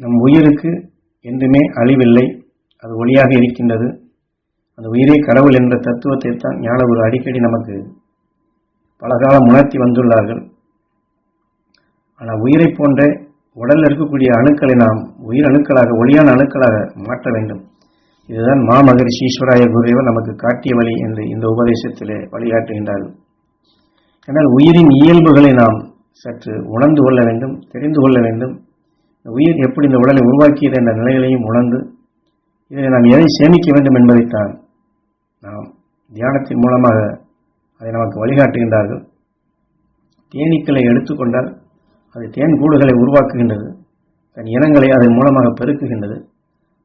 நம் உயிருக்கு என்றுமே அழிவில்லை. அது ஒளியாக இருக்கின்றது. அந்த உயிரே கடவுள் என்ற தத்துவத்தை தான் ஞானகுரு அடிக்கடி நமக்கு பல காலம் உணர்த்தி வந்துள்ளார்கள். ஆனால் உயிரை போன்ற உடலில் இருக்கக்கூடிய அணுக்களை நாம் உயிர் அணுக்களாக ஒளியான அணுக்களாக மாற்ற வேண்டும். இதுதான் மாமகரிஷி ஈஸ்வராய குருவர் நமக்கு காட்டிய வழி என்று இந்த உபதேசத்திலே வழிகாட்டுகின்றார்கள். ஆனால் உயிரின் இயல்புகளை நாம் சற்று உணர்ந்து கொள்ள வேண்டும் தெரிந்து கொள்ள வேண்டும். உயிர் எப்படி இந்த உடலை உருவாக்கியது என்ற நிலைகளையும் உணர்ந்து இதை நாம் எதை சேமிக்க வேண்டும் என்பதைத்தான் நாம் தியானத்தின் மூலமாக அதை நமக்கு வழிகாட்டுகின்றார்கள். தேனீக்களை எடுத்துக்கொண்டால் அது தேன் கூடுகளை உருவாக்குகின்றது. தன் இனங்களை அதன் மூலமாக பெருக்குகின்றது.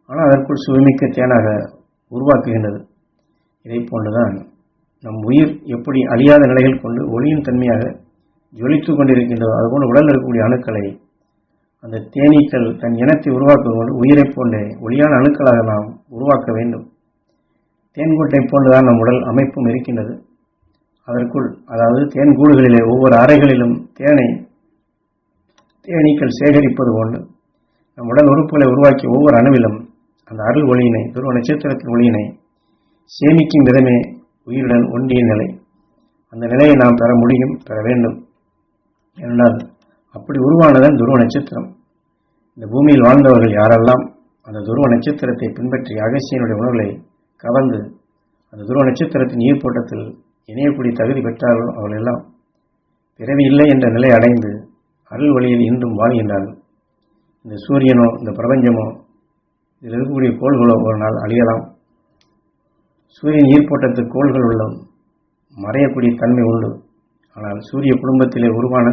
ஆனால் அதற்குள் சுவைமிக்க தேனாக உருவாக்குகின்றது. இதை போன்றுதான் நம் உயிர் எப்படி அழியாத நிலைகள் கொண்டு ஒளியின் தன்மையாக ஜொலித்து கொண்டிருக்கின்றதோ அதுபோன்று உடலில் இருக்கக்கூடிய அணுக்களை அந்த தேனீக்கள் தன் இனத்தை உருவாக்கும் கொண்டு உயிரைப் போன்றே ஒளியான அணுக்களாக நாம் உருவாக்க வேண்டும். தேன்கூட்டை போன்றுதான் நம் உடல் அமைப்பும் இருக்கின்றது. அதற்குள் அதாவது தேன் கூடுகளிலே ஒவ்வொரு அறைகளிலும் தேனை தேனீக்கள் சேகரிப்பது போன்று நம் உடல் உறுப்புகளை உருவாக்கிய ஒவ்வொரு அணுவிலும் அந்த அருள் ஒளியினை துருவ நட்சத்திரத்தின் ஒளியினை சேமிக்கும் விதமே உயிருடன் ஒன்றிய நிலை. அந்த நிலையை நாம் பெற முடியும் பெற வேண்டும். என்றால் அப்படி உருவானதன் துருவ நட்சத்திரம். இந்த பூமியில் வாழ்ந்தவர்கள் யாரெல்லாம் அந்த துருவ நட்சத்திரத்தை பின்பற்றி அகசியனுடைய உணர்வுகளை கவர்ந்து அந்த துருவ நட்சத்திரத்தின் ஈர்ப்போட்டத்தில் இணையக்கூடிய தகுதி பெற்றார்களோ அவர்கள் எல்லாம் பிறவி இல்லை என்ற நிலை அடைந்து அருள் வழியில் இன்றும் வாழ்கின்றார்கள். இந்த சூரியனோ இந்த பிரபஞ்சமோ இதில் இருக்கக்கூடிய கோள்களோ ஒரு நாள் அழியலாம். சூரியன் ஈர்ப்போட்டத்து கோள்கள் உள்ள மறையக்கூடிய தன்மை உண்டு. ஆனால் சூரிய குடும்பத்திலே உருவான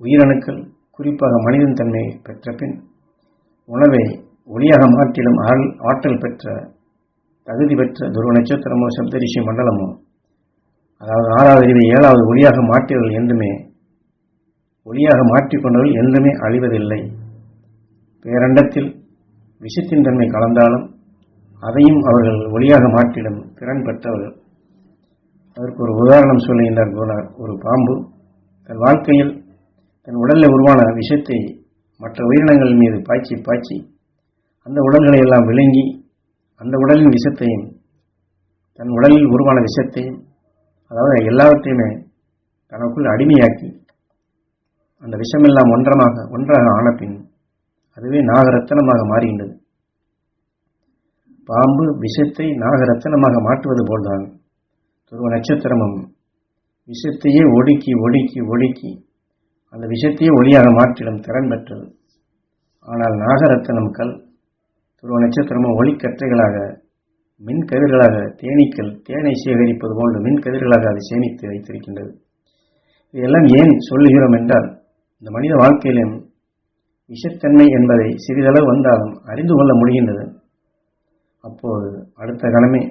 உயிரணுக்கள் குறிப்பாக மனிதன் தன்மையை பெற்ற பின் உணவை ஒளியாக மாற்றிலும் ஆள் ஆற்றல் பெற்ற தகுதி பெற்ற துருவ நட்சத்திரமோ சப்தரிஷி மண்டலமோ அதாவது ஆறாவது அறிவை ஏழாவது ஒளியாக மாற்றியவர்கள் என்றுமே ஒளியாக மாற்றிக்கொண்டவர்கள் என்றுமே அழிவதில்லை. பேரண்டத்தில் விஷத்தின் தன்மை கலந்தாலும் அதையும் அவர்கள் ஒளியாக மாற்றிடும் திறன் பெற்றவர்கள். அதற்கு ஒரு உதாரணம் சொல்லுகின்றார் குருநார் ஒரு பாம்பு தன் வாழ்க்கையில் தன் உடலில் உருவான விஷத்தை மற்ற உயிரினங்கள் மீது பாய்ச்சி பாய்ச்சி அந்த உடல்களை எல்லாம் விளங்கி அந்த உடலின் விஷத்தையும் தன் உடலில் உருவான விஷத்தையும் அதாவது எல்லாவற்றையுமே தனக்குள் அடிமையாக்கி அந்த விஷமெல்லாம் ஒன்றமாக ஒன்றாக ஆன பின் அதுவே நாகரத்தனமாக மாறுகின்றது பாம்பு விஷத்தை நாகரத்தனமாக மாற்றுவது போல்தான் துருவ நட்சத்திரமும் விஷத்தையே ஒடுக்கி ஒடுக்கி ஒடுக்கி அந்த விஷத்தையே ஒளியாக மாற்றிடும் திறன் பெற்றது. ஆனால் நாகரத்தனம் கல் துருவ நட்சத்திரமும் ஒளிக்கற்றைகளாக மின்கதிர்களாக தேனீக்கள் தேனை சேகரிப்பது போன்ற மின் கதிர்களாக அதை சேமித்து வைத்திருக்கின்றது. இதெல்லாம் ஏன் சொல்லுகிறோம் என்றால் இந்த மனித வாழ்க்கையிலும் விஷத்தன்மை என்பதை சிறிதளவு வந்தாலும் அறிந்து கொள்ள முடிகின்றது. அப்போது அடுத்த கணமே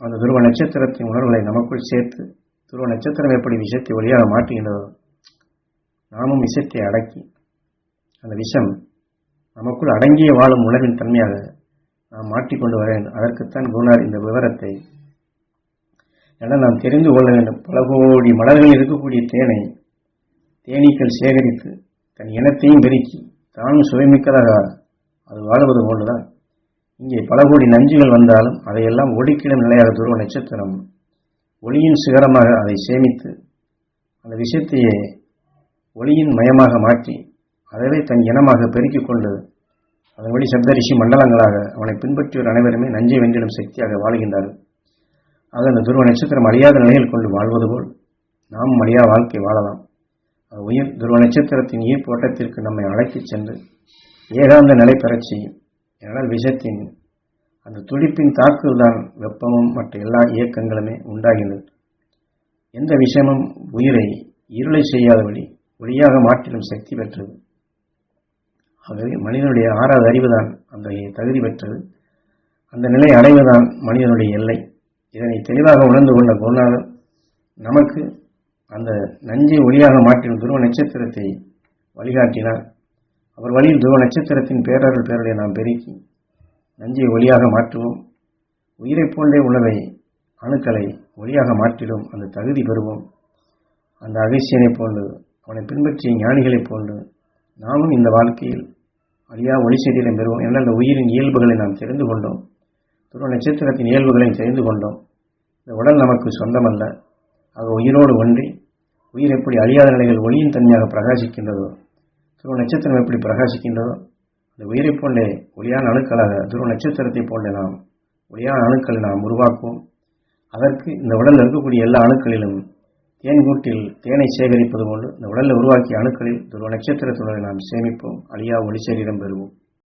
அந்த துருவ நட்சத்திரத்தின் உணர்வுகளை நமக்குள் சேர்த்து துருவ நட்சத்திரம் எப்படி விஷத்தை ஒளியாக மாற்றுகின்றதோ நாமும் விஷத்தை அடக்கி அந்த விஷம் நமக்குள் அடங்கிய வாழும் உணர்வின் தன்மையாக நாம் மாற்றிக்கொண்டு வர வேண்டும். அதற்குத்தான் குருநார் இந்த விவரத்தை என நாம் தெரிந்து கொள்ள வேண்டும். பல கோடி மலர்களில் இருக்கக்கூடிய தேனை தேனீக்கள் சேகரித்து தன் இனத்தையும் பெருக்கி தானும் சுவைமிக்கதாக அது வாழுவது போன்றுதான். இங்கே பல கோடி நஞ்சுகள் வந்தாலும் அதையெல்லாம் ஒடுக்கிடும் நிலையாக துருவ நட்சத்திரம் ஒளியின் சிகரமாக அதை சேமித்து அந்த விஷயத்தையே ஒளியின் மயமாக மாற்றி அதவே தன் இனமாக பெருக்கிக் கொண்டு அதன் வழி சப்தரிஷி மண்டலங்களாக அவனை பின்பற்றியோர் அனைவருமே நஞ்சை வென்றிடும் சக்தியாக வாழ்கின்றார்கள். ஆக அந்த துருவ நட்சத்திரம் அழியாத நிலையில் கொண்டு வாழ்வது போல் நாம் அழியா வாழ்க்கை வாழலாம். அது உயிர் துருவ நட்சத்திரத்தின் ஈர்ப்பு ஓட்டத்திற்கு நம்மை அழைத்துச் சென்று ஏகாந்த நிலை பெறச் செய்யும். ஏனால் விஷத்தின் அந்த துடிப்பின் தாக்குதல்தான் வெப்பமும் மற்ற எல்லா இயக்கங்களுமே உண்டாகின்றது. எந்த விஷயமும் உயிரை இருளை செய்யாதபடி ஒளியாக மாற்றிடும் சக்தி பெற்றது. ஆகவே மனிதனுடைய ஆறாவது அறிவுதான் அந்த தகுதி பெற்றது. அந்த நிலை அடைவதுதான் மனிதனுடைய எல்லை. இதனை தெளிவாக உணர்ந்து கொண்ட குருநாதர் நமக்கு அந்த நஞ்சை ஒளியாக மாற்றிடும் துருவ நட்சத்திரத்தை வழிகாட்டினார். அவர் வழியில் துருவ நட்சத்திரத்தின் பேரர்கள் பேரலை நாம் பெருக்கி நஞ்சை ஒளியாக மாற்றுவோம். உயிரைப் போன்றே உள்ளவை அணுக்களை ஒளியாக மாற்றிடும் அந்த தகுதி பெறுவோம். அந்த அகசியனைப் போன்று அவனை பின்பற்றிய ஞானிகளைப் போன்று நாமும் இந்த வாழ்க்கையில் அழியா ஒளி சரீரம் பெறுவோம். என்ற அந்த உயிரின் இயல்புகளை நாம் தெரிந்து கொண்டோம். துருவ நட்சத்திரத்தின் இயல்புகளை தெரிந்து கொண்டோம். இந்த உடல் நமக்கு சொந்தமல்ல. ஆக உயிரோடு ஒன்றி உயிர் எப்படி அழியாத நிலையில் ஒளியின் தன்மையாக பிரகாசிக்கின்றதோ துருவ நட்சத்திரம் எப்படி பிரகாசிக்கின்றதோ அந்த உயிரைப் போன்றே ஒளியான அணுக்களாக துருவ நட்சத்திரத்தை போன்றே நாம் ஒளியான அணுக்களை நாம் உருவாக்குவோம். அதற்கு இந்த உடலில் இருக்கக்கூடிய எல்லா அணுக்களிலும் தேன் கூட்டில் தேனை சேகரிப்பது போன்று இந்த உடலில் உருவாக்கிய அணுக்களில் துருவ நட்சத்திரத்துடன் நாம் சேமிப்போம். அழியா ஒளி சரீரம் பெறுவோம்.